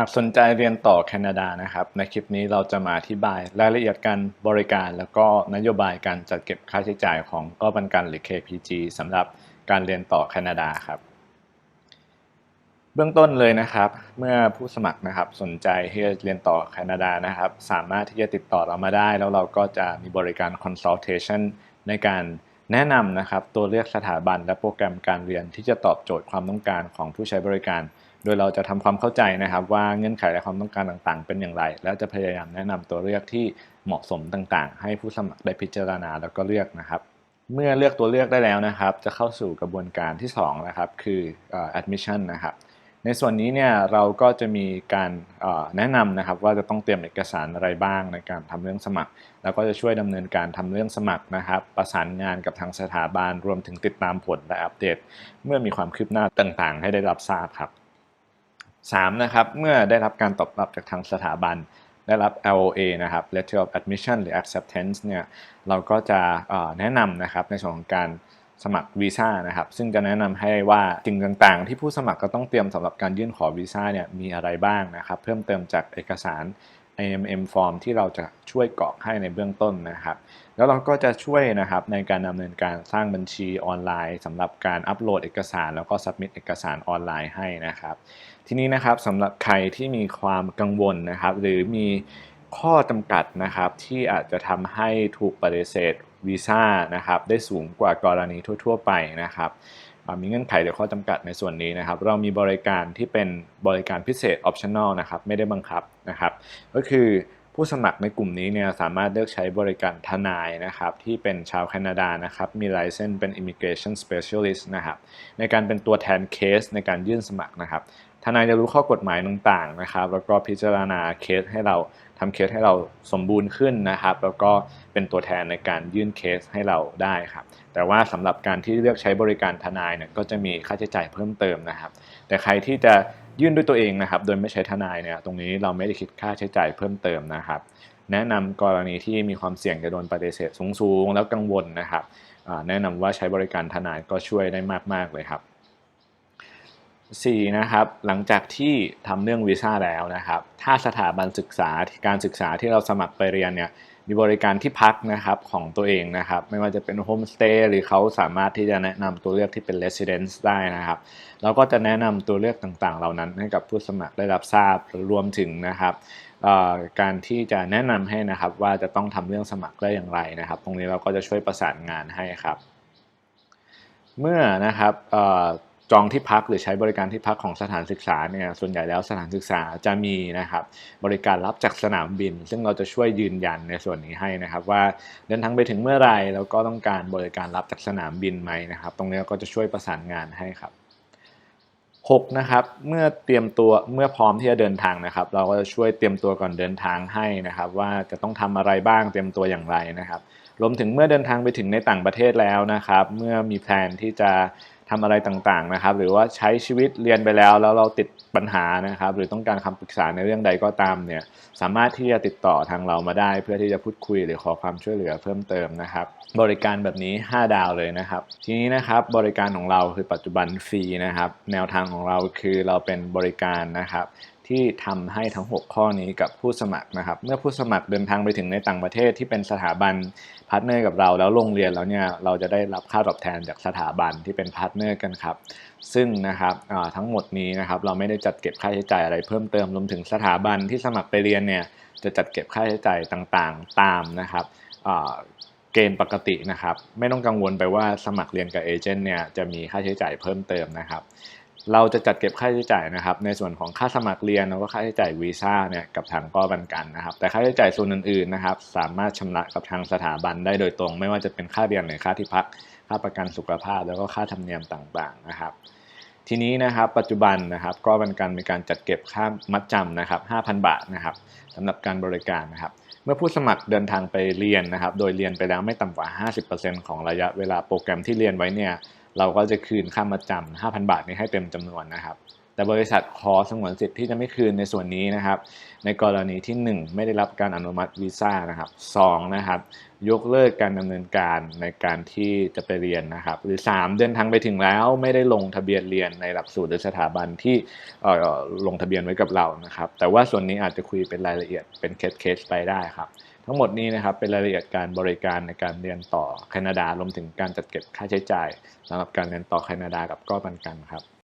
หากสนใจเรียนต่อแคนาดานะครับ ในคลิปนี้เราจะมาอธิบายรายละเอียดการบริการ แล้วก็นโยบายการจัดเก็บค่าใช้จ่ายของกองประกันหรือ KPG สำหรับการเรียนต่อแคนาดาครับ เบื้องต้นเลยนะครับ เมื่อผู้สมัครนะครับสนใจที่จะเรียนต่อแคนาดานะครับ สามารถที่จะติดต่อเรามาได้ แล้วเราก็จะมีบริการ consultation ในการแนะนำนะครับตัวเลือกสถาบันและโปรแกรมการเรียนที่จะตอบโจทย์ความต้องการของผู้ใช้บริการ โดยเราจะทำความเข้าใจนะครับว่าเงื่อนไขและความต้องการต่างๆ เป็นอย่างไร และจะพยายามแนะนำตัวเลือกที่เหมาะสมต่างๆ ให้ผู้สมัครได้พิจารณาแล้วก็เลือกนะครับ เมื่อเลือกตัวเลือกได้แล้วนะครับ จะเข้าสู่กระบวนการที่2นะครับคืออ admission นะครับในส่วนนี้เนี่ยเราก็จะมีการแนะนำนะครับว่าจะต้องเตรียมเอกสารอะไรบ้างในการทำเรื่องสมัคร แล้วก็จะช่วยดำเนินการทำเรื่องสมัครนะครับ ประสานงานกับทางสถาบันรวมถึงติดตามผลและอัปเดต เมื่อมีความคืบหน้าต่างๆ ให้ได้รับทราบครับ 3. นะครับเมื่อได้รับการตอบรับจากทางสถาบันได้รับ LOA นะครับ Letter of Admission หรือ Acceptance เนี่ยเราก็จะแนะนำนะครับในส่วนของการสมัครวีซ่านะครับ ซึ่งจะแนะนำให้ว่าสิ่งต่างๆ ที่ผู้สมัครก็ต้องเตรียมสำหรับการยื่นขอวีซ่าเนี่ยมีอะไรบ้างนะครับ เพิ่มเติมจากเอกสาร IMM form ที่เราจะช่วยกรอกให้ในเบื้องต้นนะครับ แล้วเราก็จะช่วยนะครับในการดำเนินการสร้างบัญชีออนไลน์สำหรับการอัปโหลดเอกสาร แล้วก็สับมิดเอกสารออนไลน์ให้นะครับ ทีนี้นะครับสำหรับใครที่มีความกังวลนะครับ หรือมีข้อจำกัดนะครับที่อาจจะทำให้ถูกปฏิเสธวีซ่านะครับได้สูงกว่ากรณีทั่ว ๆ ไปนะครับ มีเงื่อนไขหรือข้อจำกัดในส่วนนี้นะครับ เรามีบริการที่เป็นบริการพิเศษ optional นะครับไม่ได้บังคับนะครับ ก็คือผู้สมัครในกลุ่มนี้เนี่ยสามารถเลือกใช้บริการทนายนะครับที่เป็นชาวแคนาดานะครับมีไลเซนส์เป็น immigration specialist นะครับในการเป็นตัวแทนเคสในการยื่นสมัครนะครับ นายจะรู้ข้อกฎหมายต่างๆนะครับ แล้วก็พิจารณาเคสให้เราทำเคสให้เราสมบูรณ์ขึ้นนะครับ แล้วก็เป็นตัวแทนในการยื่นเคสให้เราได้ครับ แต่ว่าสำหรับการที่เลือกใช้บริการทนายเนี่ยก็จะมีค่าใช้จ่ายเพิ่มเติมนะครับ แต่ใครที่จะยื่นด้วยตัวเองนะครับ โดยไม่ใช้ทนายเนี่ย ตรงนี้เราไม่ได้คิดค่าใช้จ่ายเพิ่มเติมนะครับ แนะนำกรณีที่มีความเสี่ยงจะโดนปฏิเสธสูงๆ แล้วกังวลนะครับแนะนำว่าใช้บริการทนายก็ช่วยได้มากๆเลยครับ 4นะครับหลังจากที่ทำเรื่องวีซ่าแล้วนะครับ ถ้าสถาบันศึกษาการศึกษาที่เราสมัครไปเรียนเนี่ยมีบริการที่พักนะครับของตัวเองนะครับ ไม่ว่าจะเป็นโฮมสเตย์หรือเขาสามารถที่จะแนะนำตัวเลือกที่เป็น residence ได้นะครับเราก็จะแนะนำตัวเลือกต่างๆ เหล่านั้นให้กับผู้สมัครได้รับทราบรวมถึงนะครับการที่จะแนะนำให้นะครับว่าจะต้องทำเรื่องสมัครได้อย่างไรนะครับ ตรงนี้เราก็จะช่วยประสานงานให้ครับ เมื่อนะครับ จองที่พักหรือใช้บริการที่พักของสถานศึกษาเนี่ยส่วนใหญ่แล้วสถานศึกษาจะมีนะครับบริการรับจากสนามบิน ซึ่งเราจะช่วยยืนยันในส่วนนี้ให้นะครับ ว่าเดินทางไปถึงเมื่อไรแล้วก็ต้องการบริการรับจากสนามบินไหมนะครับ ตรงนี้ก็จะช่วยประสานงานให้ครับ6นะครับเมื่อเตรียมตัวเมื่อพร้อมที่จะเดินทางนะครับ เราก็จะช่วยเตรียมตัวก่อนเดินทางให้นะครับ ว่าจะต้องทำอะไรบ้างเตรียมตัวอย่างไรนะครับ รวมถึงเมื่อเดินทางไปถึงในต่างประเทศแล้วนะครับ เมื่อมีแพลนที่จะ ทำอะไรต่างๆนะครับ หรือว่าใช้ชีวิตเรียนไปแล้ว แล้วเราติดปัญหานะครับ หรือต้องการคำปรึกษาในเรื่องใดก็ตามเนี่ยสามารถที่จะติดต่อทางเรามาได้ เพื่อที่จะพูดคุยหรือขอความช่วยเหลือเพิ่มเติมนะครับ บริการแบบนี้ 5 ดาวเลยนะครับ ทีนี้นะครับบริการของเราคือปัจจุบันฟรีนะครับ แนวทางของเราคือเราเป็นบริการนะครับ ที่ทำให้ทั้ง 6 ข้อนี้กับผู้สมัครนะครับ เมื่อผู้สมัครเดินทางไปถึงในต่างประเทศที่เป็นสถาบันพาร์ทเนอร์กับเรา แล้วโรงเรียนแล้วเนี่ยเราจะได้รับค่าตอบแทนจากสถาบันที่เป็นพาร์ทเนอร์กันครับ ซึ่งนะครับทั้งหมดนี้นะครับเราไม่ได้จัดเก็บค่าใช้จ่ายอะไรเพิ่มเติมรวมถึงสถาบันที่สมัครไปเรียนเนี่ยจะจัดเก็บค่าใช้จ่ายต่างๆตามนะครับเกณฑ์ปกตินะครับ ไม่ต้องกังวลไปว่าสมัครเรียนกับเอเจนต์เนี่ยจะมีค่าใช้จ่ายเพิ่มเติมนะครับ เราจะจัดเก็บค่าใช้จ่ายนะครับ ในส่วนของค่าสมัครเรียนแล้วก็ค่าใช้จ่ายวีซ่าเนี่ยกับทางกอบันกันนะครับ แต่ค่าใช้จ่ายส่วนอื่นๆนะครับ สามารถชำระกับทางสถาบันได้โดยตรง ไม่ว่าจะเป็นค่าเรียนหรือค่าที่พัก ค่าประกันสุขภาพ แล้วก็ค่าธรรมเนียมต่างๆนะครับ ทีนี้นะครับปัจจุบันนะครับก็เป็นการมีการจัดเก็บค่ามัดจำนะครับ 5,000 บาทนะครับสำหรับการบริการนะครับเมื่อผู้สมัครเดินทางไปเรียนนะครับ โดยเรียนไปแล้วไม่ต่ำกว่า 50%ของระยะเวลาโปรแกรมที่เรียนไว้เนี่ย เราก็จะคืนค่ามัดจำ5,000 บาทนี้ให้เต็มจำนวนนะครับ แต่บริษัทขอสงวนสิทธิ์ที่จะไม่คืนในส่วนนี้นะครับ ในกรณีที่ 1 ไม่ได้รับการอนุมัติวีซ่านะครับ2นะครับยกเลิกการดำเนินการในการที่จะไปเรียนนะครับ หรือ 3 เดินทางไปถึงแล้วไม่ได้ลงทะเบียนเรียนในหลักสูตรหรือสถาบันที่ลงทะเบียนไว้กับเรานะครับ แต่ว่าส่วนนี้อาจจะคุยเป็นรายละเอียดเป็นเคสเคสๆไปได้ครับ ทั้งหมดนี้นะครับเป็นรายละเอียดการบริการในการเรียนต่อแคนาดารวมถึงการจัดเก็บค่าใช้จ่ายสำหรับการเรียนต่อแคนาดากับก้อปันกันครับ